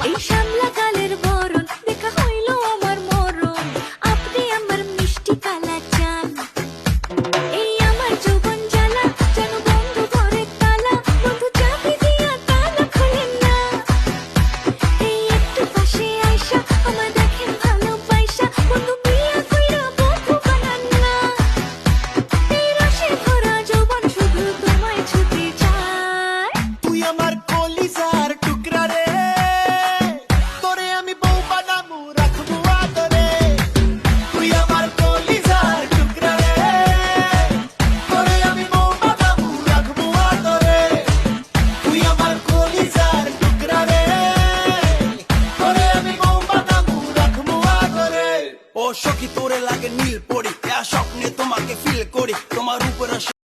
এই সামনে ও সখী তোরে লাগে নীল পড়ি স্বপ্নে তোমাকে ফিল করি। তোমার উপরে